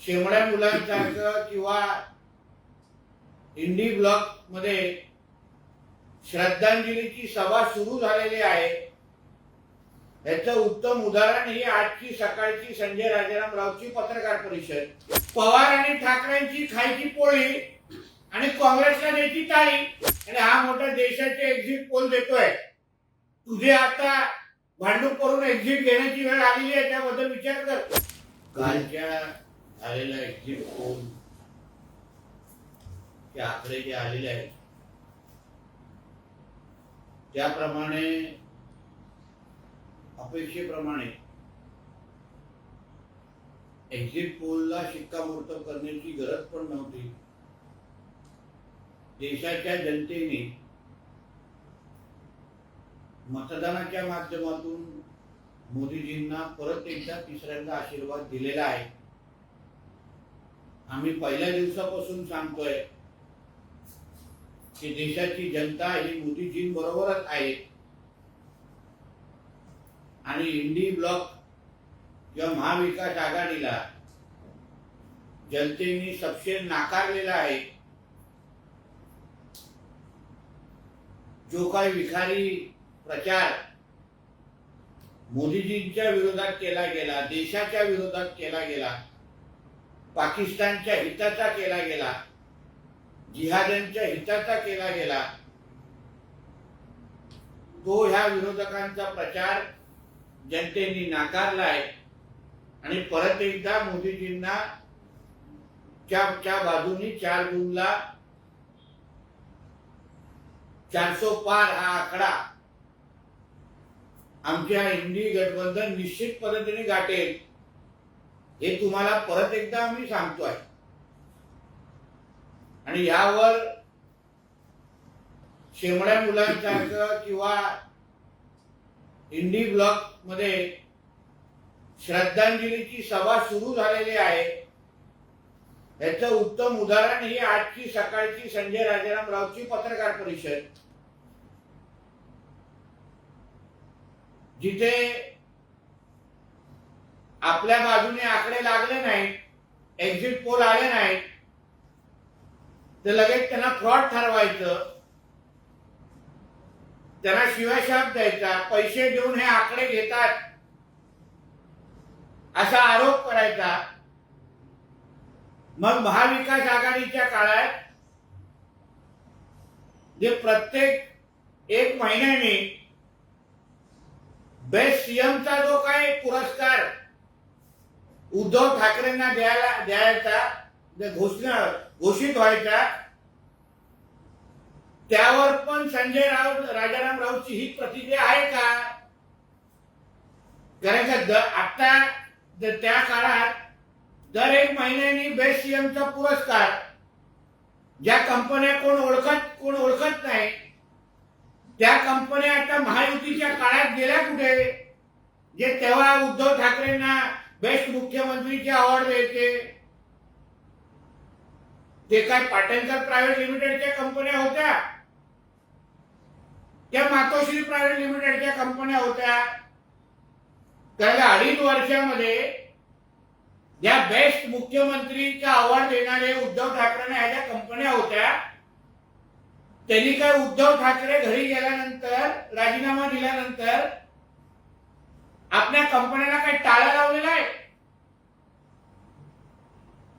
शेमड्या मुलांसारखं किंवा इंडी ब्लॉकमध्ये श्रद्धांजलीची सभा सुरू झालेली आहे. याचं उत्तम उदाहरण ही आजची सकाळची संजय राजाराम रावची पत्रकार परिषद. पवार आणि ठाकरेंची खायची पोळी आणि काँग्रेसला द्यायची टाळी आणि हा मोठा देशाचे एक्झिट पोल देतोय. तुझे आता भांडूप करून एक्झिट घेण्याची वेळ आलेली आहे त्याबद्दल विचार कर. कालच्या झालेला एक्झिट पोल ते आकडे जे आलेले आहेत. त्याप्रमाणे अपेक्षेप्रमाणे एक्झिट पोलला शिक्कामोर्तब करण्याची गरज पण नव्हती. देशाच्या जनतेने मतदानाच्या माध्यमातून मोदीजींना परत एकदा तिसऱ्यांदा आशीर्वाद दिलेला आहे. आम्ही पहिल्या दिवसापासून सांगतोय की देशाची जनता ही मोदीजींबरोबरच आहे. आणि इंडी ब्लॉक किंवा महाविकास आघाडीला जनतेने सबसे नाकारलेला आहे. जो काही विखारी प्रचार मोदीजींच्या विरोधात केला गेला देशाच्या विरोधात केला गेला पाकिस्तानच्या हिताचा केला गेला जिहाद्यांच्या हिताचा केला गेला तो ह्या विरोधकांचा प्रचार जनतेने नाकारलाय आणि परत एकदा मोदीजींना च्या च्या बाजूनी चार जूनला चारसो पार हा आकडा आमच्या इंडी गठबंधन निश्चित पद्धतीने गाठेल. हे तुम्हाला परत एकदा आम्ही सांगतोय आणि यावर शेमड्या मुलांसारखं किंवा इंडी ब्लॉकमध्ये श्रद्धांजलीची सभा सुरू झालेली आहे. याचं उत्तम उदाहरण ही आजची सकाळची संजय राजाराम रावची पत्रकार परिषद. जिथे आपल्या बाजूने आकडे लागले नाहीत एक्झिट पोल आले नाहीत तर लगेच त्यांना फ्रॉड ठरवायचं. त्यांना शिवाशाप द्यायचा पैसे देऊन हे आकडे घेतात. असा आरोप करायचा. मग महाविकास आघाडीच्या काळात जे प्रत्येक एक महिन्याने बेस्ट सीएमचा जो काही पुरस्कार उद्धव ठाकरेंना द्यायला द्यायचा घोषणा घोषित व्हायचा त्यावर पण संजय राऊत राजाराम राऊतची ही प्रतिक्रिया आहे का? कारण का आता त्या काळात दर एक महिन्यानी बेस्ट सीएमचा पुरस्कार ज्या कंपन्या कोण ओळखत कोण ओळखत नाही त्या कंपन्या आता महायुतीच्या काळात गेल्या कुठे? जे तेव्हा उद्धव ठाकरेंना बेस्ट मुख्यमंत्रीचे अवॉर्ड द्यायचे ते काय पाटणकर प्रायव्हेट लिमिटेडच्या कंपन्या होत्या? त्या मातोश्री प्रायव्हेट लिमिटेडच्या कंपन्या होत्या. त्याला अडीच वर्षामध्ये ज्या बेस्ट मुख्यमंत्रीचा अवॉर्ड देणारे उद्धव ठाकरेंना ह्या ज्या कंपन्या होत्या त्यांनी काय उद्धव ठाकरे घरी गेल्यानंतर राजीनामा दिल्यानंतर आपल्या कंपन्यांना काही टाळा लावलेला आहे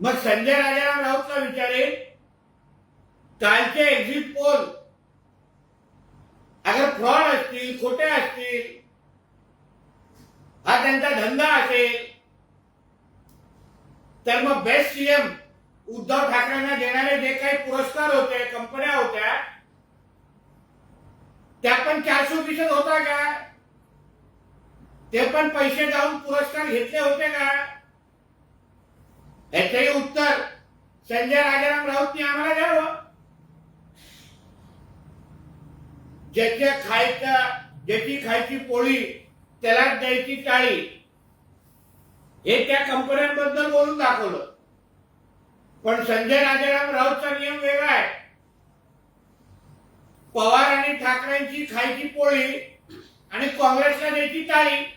मग संजय राजाराम राऊतला विचारेल कालचे एक्झिट पोल अगर फ्रॉड असतील खोटे असतील हा त्यांचा धंदा असेल तर मग बेस्ट सीएम उद्धव ठाकरेंना देणारे जे काही पुरस्कार होते कंपन्या होत्या त्या पण चारशे फीसद होता का? ते पण पैसे जाऊन पुरस्कार घेतले होते का याचंही उत्तर संजय राजाराम राऊतनी आम्हाला द्यावं. ज्याच्या खायचा ज्याची खायची पोळी त्याला द्यायची टाळी हे त्या कंपन्यांबद्दल बोलून दाखवलं. पण संजय राजाराम राऊतचा नियम वेगळा आहे. पवार आणि ठाकरेंची खायची पोळी आणि काँग्रेसला द्यायची टाळी.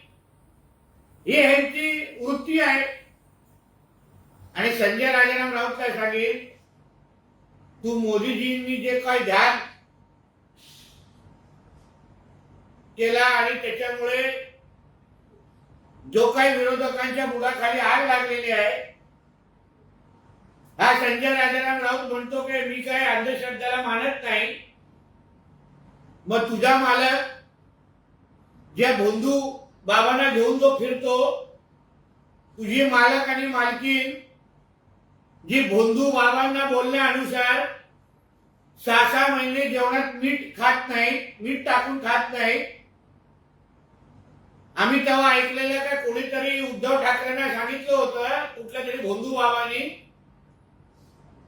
ही ह्यांची वृत्ती आहे. आणि संजय राजाराम राऊत काय सांगेल? तू मोदीजींनी जे काय ध्यान केला आणि त्याच्यामुळे जो काही विरोधकांच्या बुडाखाली आग लागलेली आहे हा संजय राजाराम राऊत म्हणतो की मी काय अंधश्रद्धाला मानत नाही. मग तुझा मालक जे भोंदू बाबांना घेऊन जो फिरतो तुझी मालक आणि मालकीन जी भोंदू बाबांना बोलण्यानुसार सहा सहा महिने जेवणात मीठ खात नाही मीठ टाकून खात नाही. आम्ही तेव्हा ऐकलेलं का कोणीतरी उद्धव ठाकरेंना सांगितलं होतं कुठल्या तरी भोंदू बाबांनी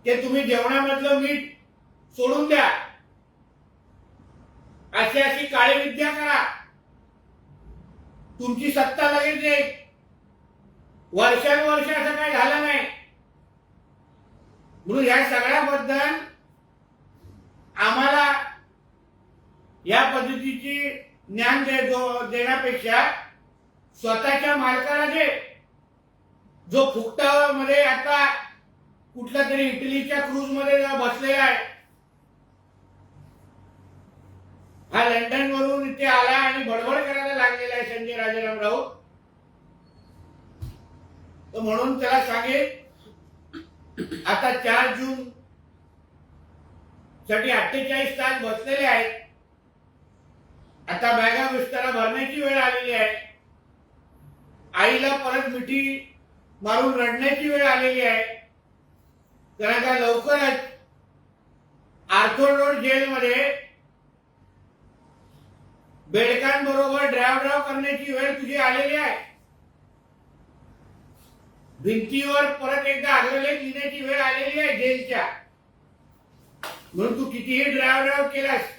की तुम्ही जेवणामधलं मीठ सोडून द्या. अशी अशी काळी विद्या करा. तुमची सत्ता लगेच येईल. वर्षानुवर्ष असं काही झालं नाही. म्हणून ह्या सगळ्याबद्दल आम्हाला या पद्धतीची ज्ञान दे देण्यापेक्षा स्वतःच्या मालकाला दे. जो फुकटामध्ये आता कुठल्या तरी इटलीच्या क्रूजमध्ये बसलेला आहे. हा लंडन वरून इथे आला आणि बडबड लागलेला आहे संजय राजाराम राऊत. तर म्हणून त्याला सांगेल आता चार जून साठी अठ्ठेचाळीस तास बसलेले आहेत. आता बॅगा विस्तारा भरण्याची वेळ आलेली आहे. आईला परत मिठी मारून रडण्याची वेळ आलेली आहे. कारण का लवकरच आर्थोड रोड जेलमध्ये बेडकांबरोबर ड्राव ड्राव करण्याची वेळ तुझी आलेली आहे. भिंतीवर परत एकदा अग्रलेख लिहिण्याची वेळ आलेली आहे जेलच्या. म्हणून तू कितीही ड्राव ड्राव केलास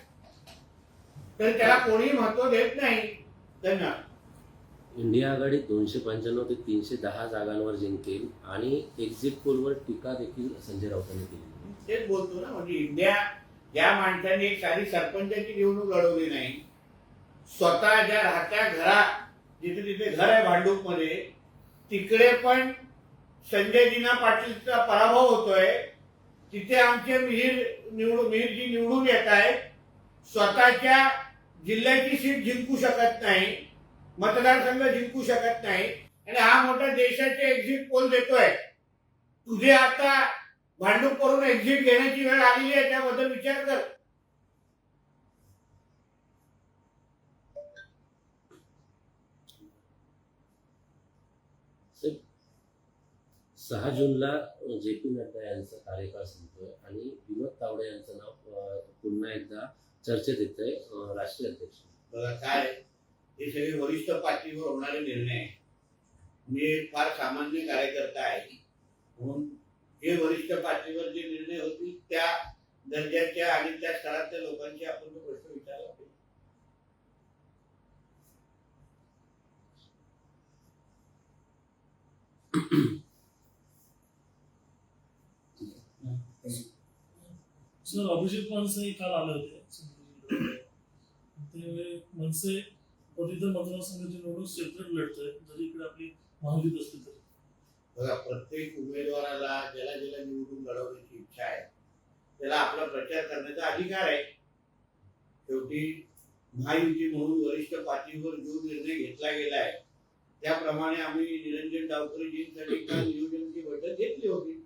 तर त्याला कोणी महत्त्व देत नाही. धन्यवाद. इंडिया आघाडी दोनशे पंच्याण्णव ते तीनशे दहा जागांवर जिंकेल आणि एक्झिट पोलवर टीका देखील संजय राऊतांनी केली. तेच बोलतो ना म्हणजे इंडिया ज्या माणसाने एक साधी सरपंचाची निवडणूक लढवली नाही. स्वतः ज्या राहत्या घरा जिथे तिथे घर आहे भांडूपमध्ये तिकडे पण संजय दिना पाटीलचा पराभव होतोय. तिथे आमचे मिहीर निवडून मिहीरजी निवडून येत आहेत. स्वतःच्या जिल्ह्याची सीट जिंकू शकत नाही मतदारसंघ जिंकू शकत नाही. आणि हा मोठा देशाचे एक्झिट पोल देतोय. तुझे आता भांडूप करून एक्झिट घेण्याची वेळ आलेली आहे त्याबद्दल विचार कर. सहा जूनला जे पी नड्डा यांचा कार्यकाळ संपतोय आणि विनोद तावडे यांचं नाव पुन्हा एकदा चर्चेत येत आहे राष्ट्रीय अध्यक्ष बघा काय हे सगळे वरिष्ठ पातळीवर होणारे निर्णय आहे. मी एक फार सामान्य कार्यकर्ता आहे म्हणून हे वरिष्ठ पातळीवर जे निर्णय होतील त्या दर्जाच्या आणि त्या स्तरातल्या लोकांचे आपण तो प्रश्न विचारला सर अभिजित मनसे काल आले होते. ते मनसे पदवीधर मतदारसंघाची निवडणूक सेपरेट लढतोय जरी इकडे आपली महायुतीत असली तरी. बघा प्रत्येक उमेदवाराला ज्याला ज्याला निवडून लढवण्याची इच्छा आहे त्याला आपला प्रचार करण्याचा अधिकार आहे. शेवटी महायुती म्हणून वरिष्ठ पातळीवर जो निर्णय घेतला गेला आहे त्याप्रमाणे आम्ही निरंजन डावकरजींसाठी काल नियोजनची बैठक घेतली होती.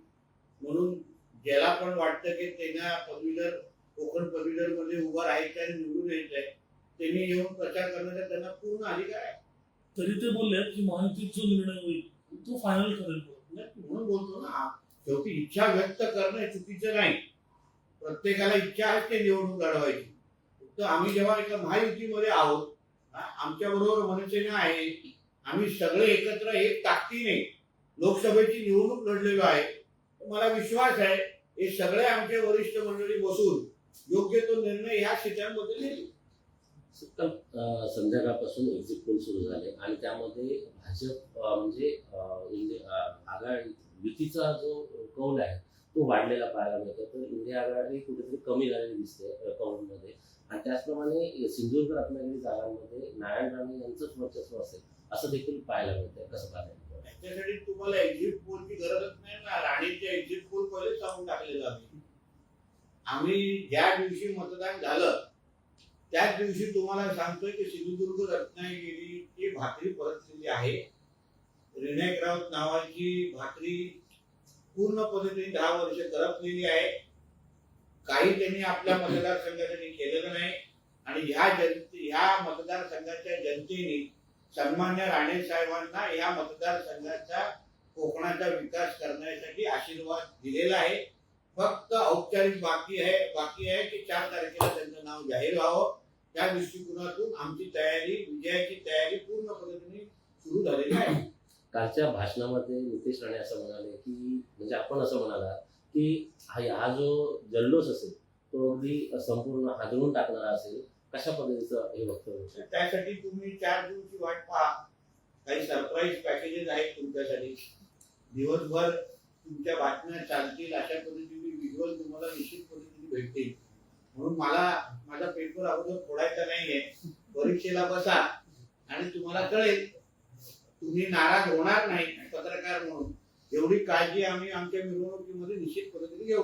म्हणून ज्याला पण वाटतं की त्यांना पदवीधर कोकण पदवीधरमध्ये उभं राहायचं आणि निवडून यायचं आहे त्यांनी येऊन प्रचार करण्याचा त्यांना पूर्ण अधिकार आहे. तरी ते बोलले की महायुतीत जो निर्णय होईल तो फायनल करेल. तो. म्हणून बोलतो ना शेवटी इच्छा व्यक्त करणं चुकीचं नाही. प्रत्येकाला इच्छा असते निवडणूक लढवायची. फक्त आम्ही जेव्हा एका महायुतीमध्ये आहोत आमच्या बरोबर मनसेना आहे. आम्ही सगळे एकत्र एक ताकदीने लोकसभेची निवडणूक लढलेलो आहे. मला विश्वास आहे हे सगळे आमचे वरिष्ठ मंडळी बसून योग्य तो निर्णय ह्या सीटांबद्दल घेतील काल संध्याकाळपासून एक्झिट पोल सुरू झाले आणि त्यामध्ये भाजप म्हणजे आघाडी युतीचा जो कौल आहे तो वाढलेला पाहायला मिळतो. तर इंडिया आघाडी कुठेतरी कमी झालेली दिसते अं, कौलमध्ये. आणि त्याचप्रमाणे सिंधुदुर्ग रत्नागिरी जागांमध्ये नारायण राणे यांचंच वर्चस्व असेल असं देखील पाहायला मिळतंय. कसं पाहायला त्यासाठी तुम्हाला एक्झिट पोलची गरजच नाही ना. राणीच्या एक्झिट पोल पहिले सांगून टाकलेलं आम्ही. आम्ही ज्या दिवशी मतदान झालं त्याच दिवशी तुम्हाला सांगतोय की सिंधुदुर्ग रत्नागिरीची भाकरी परिस्थिती आहे. रिनायक राऊत नावाची भाकरी पूर्णपणे त्यांनी दहा वर्ष करपलेली आहे. काही त्यांनी आपल्या मतदारसंघासाठी केलेलं नाही. आणि ह्या जन ह्या मतदारसंघाच्या जनतेने सन्मान्य राणे साहेबांना या मतदारसंघाचा कोकणाचा विकास करण्यासाठी आशीर्वाद दिलेला आहे. फक्त औपचारिक बाकी आहे बाकी आहे की चार तारखेला त्यांचं नाव जाहीर व्हावं. त्या दृष्टिकोनातून आमची तयारी विजयाची तयारी पूर्ण पद्धतीने सुरू झालेली आहे. कालच्या भाषणामध्ये नितेश राणे असं म्हणाले की म्हणजे आपण असं म्हणाला की हा जो जल्लोष असेल तो अगदी संपूर्ण हादरून टाकणारा असेल. अशा पद्धतीचं हे वक्तव्य त्यासाठी तुम्ही चार दिवशी वाट पहा. काही सरप्राईज पॅकेजेस आहेत तुमच्यासाठी. दिवसभर तुमच्या बातम्या चालतील अशा पद्धतीने व्हिज्युअल तुम्हाला निश्चित पद्धतीने भेटतील. म्हणून मला माझा पेपर अगोदर फोडायचा नाहीये. परीक्षेला बसा आणि तुम्हाला कळेल तुम्ही नाराज होणार नाही पत्रकार म्हणून. एवढी काळजी आम्ही आमच्या मिरवणुकीमध्ये निश्चित पद्धतीने घेऊ.